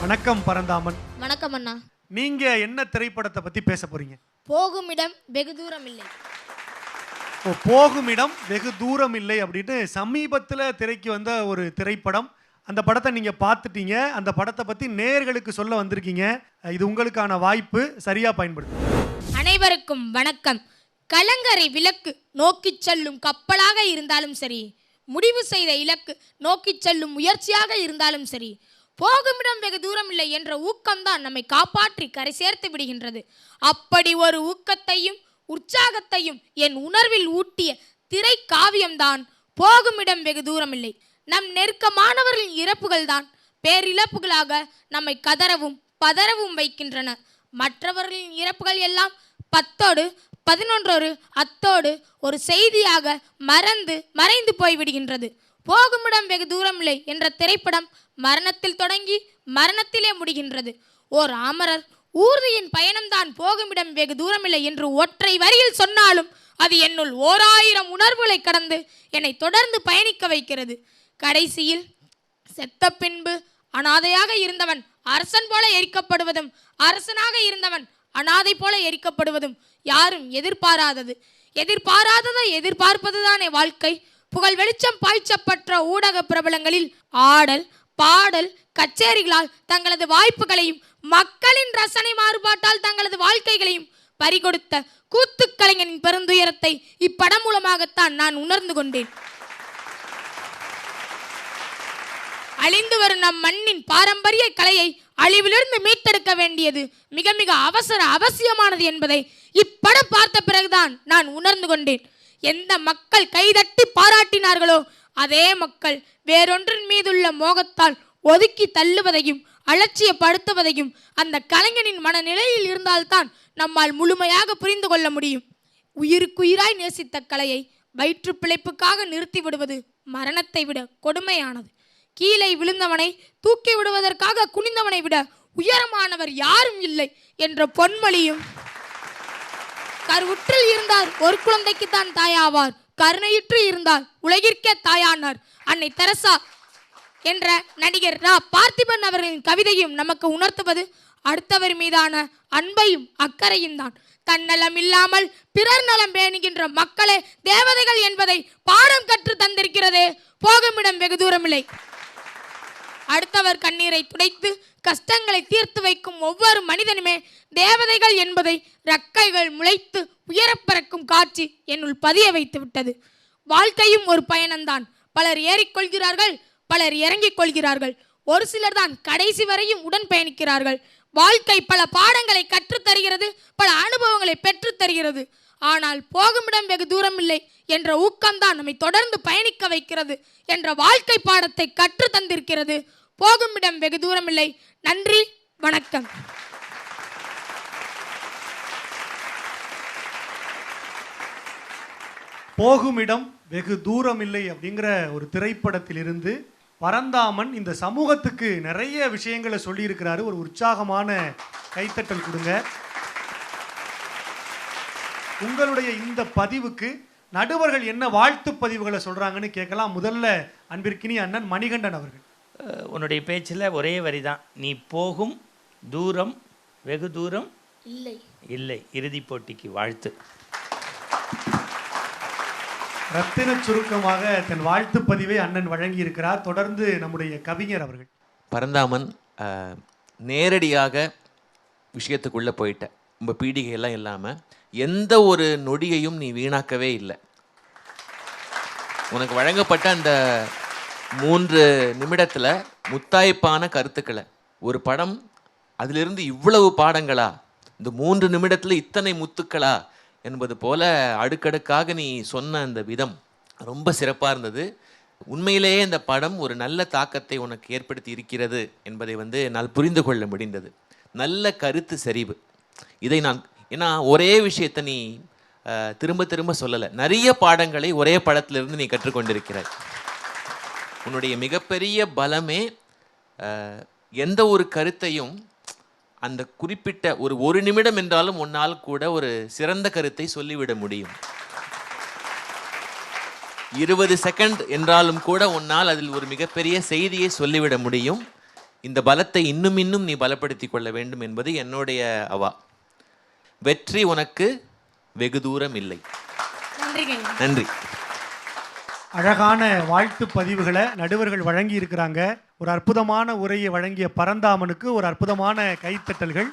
வணக்கம் பரந்தாமன். வணக்கம் அண்ணா. நீங்க என்ன திரைப்படத்தை பத்தி பேச போறீங்க? போகும் இடம் வெகு தூரம் இல்லை. ஓ போகும் இடம் வெகு தூரம் இல்லை அப்படின்னு சமீபத்தில் திரைக்கு வந்த ஒரு திரைப்படம். அந்த படத்தை நீங்க பார்த்துட்டீங்க. அந்த படத்தை பத்தி நேயர்களுக்கு சொல்ல வந்திருக்கீங்க. இது உங்களுக்கான வாய்ப்பு. சரியா பயன்படுத்து அனைவருக்கும் வணக்கம். கலங்கரை விளக்கு நோக்கிச் செல்லும் கப்பலாக இருந்தாலும் சரி முடிவு செய்த இலக்கு நோக்கிச் செல்லும் முயற்சியாக இருந்தாலும் சரி போகுமிடம் வெகு தூரம் இல்லை என்ற ஊக்கம்தான் நம்மை காப்பாற்றி கரை சேர்த்து விடுகின்றது. அப்படி ஒரு ஊக்கத்தையும் உற்சாகத்தையும் என் உணர்வில் ஊட்டிய திரை காவியம்தான் போகுமிடம் வெகு தூரம் இல்லை நம் நெருக்கமானவர்களின் இறப்புகள்தான் பேரிழப்புகளாக நம்மை கதறவும் பதறவும் வைக்கின்றன. மற்றவர்களின் இறப்புகள் எல்லாம் பத்தோடு பதினொன்றொரு அத்தோடு ஒரு செய்தியாக மறந்து மறைந்து போய்விடுகின்றது. போகுமிடம் வெகு தூரமில்லை என்ற திரைப்படம் மரணத்தில் தொடங்கி மரணத்திலே முடிகின்றது. ஓர் அமரர் ஊர்தியின் பயணம்தான் போகுமிடம் வெகு தூரமில்லை என்று ஒற்றை வரியில் சொன்னாலும் அது என்னுள் ஓர் ஆயிரம் உணர்வுகளை கடந்து என்னை தொடர்ந்து பயணிக்க வைக்கிறது. கடைசியில் செத்த பின்பு அனாதையாக இருந்தவன் அரசன் போல எரிக்கப்படுவதும் அரசனாக இருந்தவன் அனாதை போல எரிக்கப்படுவதும் யாரும் எதிர்பாராதது. எதிர்பாராததை எதிர்பார்ப்பதுதானே வாழ்க்கை? புகழ் வெளிச்சம் பாய்ச்சப்பட்ட ஊடக பிரபலங்களில் ஆடல் பாடல் கச்சேரிகளால் தங்களது வாய்ப்புகளையும் மக்களின் ரசனை மாறுபாட்டால் தங்களது வாழ்க்கைகளையும் பறிகொடுத்த கூத்து கலைஞனின் பெருந்துயரத்தை இப்படம் மூலமாகத்தான் நான் உணர்ந்து கொண்டேன். அழிந்து வரும் நம் மண்ணின் பாரம்பரிய கலையை அழிவிலிருந்து மீட்டெடுக்க வேண்டியது மிக மிக அவசர அவசியமானது என்பதை இப்படம் பார்த்த பிறகுதான் நான் உணர்ந்து கொண்டேன். எந்த மக்கள் கைதட்டி பாராட்டினார்களோ அதே மக்கள் வேறொன்றின் மீதுள்ள மோகத்தால் ஒதுக்கி தள்ளுவதையும் அலட்சியப்படுத்துவதையும் அந்த கலைஞனின் மனநிலையில் இருந்தால்தான் நம்மால் முழுமையாக புரிந்து கொள்ள முடியும். உயிருக்குயிராய் நேசித்த கலையை வயிற்று பிழைப்புக்காக நிறுத்தி விடுவது மரணத்தை விட கொடுமையானது. கீழே விழுந்தவனை தூக்கி விடுவதற்காக குனிந்தவனை விட உயரமானவர் யாரும் இல்லை என்ற பொன்மொழியும் கருவுற்றில் இருந்தார். ஒரு குழந்தைக்கு தான் தாயாவார். கருணையுற்று இருந்தார். உலகிற்கே தாயானார். அன்னை தெரசா என்ற நடிகர் ரா. பார்த்திபன் அவர்களின் கவிதையும் நமக்கு உணர்த்துவது அடுத்தவர் மீதான அன்பையும் அக்கறையும் தான். தன்னலம் இல்லாமல் பிறர் நலம் பேணுகின்ற மக்களே தேவதைகள் என்பதை பாடம் கற்று தந்திருக்கிறதே. போகுமிடம் வெகு தூரமில்லை. அடுத்தவர் கண்ணீரை துடைத்து கஷ்டங்களை தீர்த்து வைக்கும் ஒவ்வொரு மனிதனுமே தேவதைகள் என்பதை ரக்கைகள் முளைத்து உயர பறக்கும் காட்சி என்னுள் பதிய வைத்து விட்டது. வாழ்க்கையும் ஒரு பயணம்தான். பலர் ஏறிக்கொள்கிறார்கள் பலர் இறங்கிக் கொள்கிறார்கள். ஒரு சிலர் தான் கடைசி வரையும் உடன் பயணிக்கிறார்கள். வாழ்க்கை பல பாடங்களை கற்றுத் தருகிறது பல அனுபவங்களை பெற்றுத் தருகிறது. ஆனால் போகுமிடம் வெகு தூரம் இல்லை என்ற ஊக்கம்தான் நம்மை தொடர்ந்து பயணிக்க வைக்கிறது என்ற வாழ்க்கை பாடத்தை கற்று தந்திருக்கிறது. போகும் இடம் வெகு தூரம் இல்லை. நன்றி வணக்கம். போகும் இடம் வெகு தூரம் இல்லை அப்படிங்கிற ஒரு திரைப்படத்திலிருந்து பரந்தாமன் இந்த சமூகத்துக்கு நிறைய விஷயங்களை சொல்லியிருக்கிறாரு. ஒரு உற்சாகமான கைத்தட்டல் கொடுங்க. உங்களுடைய இந்த பதிவுக்கு நடுவர்கள் என்ன வாழ்த்து பதிவுகளை சொல்றாங்கன்னு கேட்கலாம். முதல்ல அன்பிற்கினி அண்ணன் மணிகண்டன் அவர்கள். உன்னுடைய பேச்சில் ஒரே வரி தான் நீ போகும் தூரம் வெகு தூரம் இல்லை. இல்லை. இறுதிப் போட்டிக்கு வாழ்த்து. ரத்தின சுருக்கமாக தன் வாழ்த்து பதிவை அண்ணன் வழங்கியிருக்கிறார். தொடர்ந்து நம்முடைய கவிஞர் அவர்கள். பரந்தாமன் நேரடியாக விஷயத்துக்குள்ளே போயிட்ட. ரொம்ப பீடிகையெல்லாம் இல்லாமல் எந்த ஒரு நொடியையும் நீ வீணாக்கவே இல்லை. உனக்கு வழங்கப்பட்ட அந்த மூன்று நிமிடத்தில் முத்தாய்ப்பான கருத்துக்களை. ஒரு படம் அதிலிருந்து இவ்வளவு பாடங்களா? இந்த மூன்று நிமிடத்தில் இத்தனை முத்துக்களா? என்பது போல அடுக்கடுக்காக நீ சொன்ன அந்த விதம் ரொம்ப சிறப்பாக இருந்தது. உண்மையிலேயே இந்த படம் ஒரு நல்ல தாக்கத்தை உனக்கு ஏற்படுத்தி இருக்கிறது என்பதை வந்து என்னால் புரிந்து கொள்ள முடிந்தது. நல்ல கருத்து செறிவு. இதை நான் ஏன்னா ஒரே விஷயத்தை நீ திரும்ப திரும்ப சொல்லலை. நிறைய பாடங்களை ஒரே படத்திலிருந்து நீ கற்றுக்கொண்டிருக்கிறாய். உன்னுடைய மிகப்பெரிய பலமே எந்த ஒரு கருத்தையும் அந்த குறிப்பிட்ட ஒரு ஒரு நிமிடம் என்றாலும் உன்னால் கூட ஒரு சிறந்த கருத்தை சொல்லிவிட முடியும். இருபது செகண்ட் என்றாலும் கூட உன்னால் அதில் ஒரு மிகப்பெரிய செய்தியை சொல்லிவிட முடியும். இந்த பலத்தை இன்னும் இன்னும் நீ பலப்படுத்தி கொள்ள வேண்டும் என்பது என்னுடைய அவா. வெற்றி உனக்கு வெகு தூரம் இல்லை. நன்றி. அழகான வாழ்த்து பதிவுகளை நடுவர்கள் வழங்கி இருக்கிறாங்க ஒரு அற்புதமான உரையை வழங்கிய பரந்தாமனுக்கு ஒரு அற்புதமான கைத்தட்டல்கள்.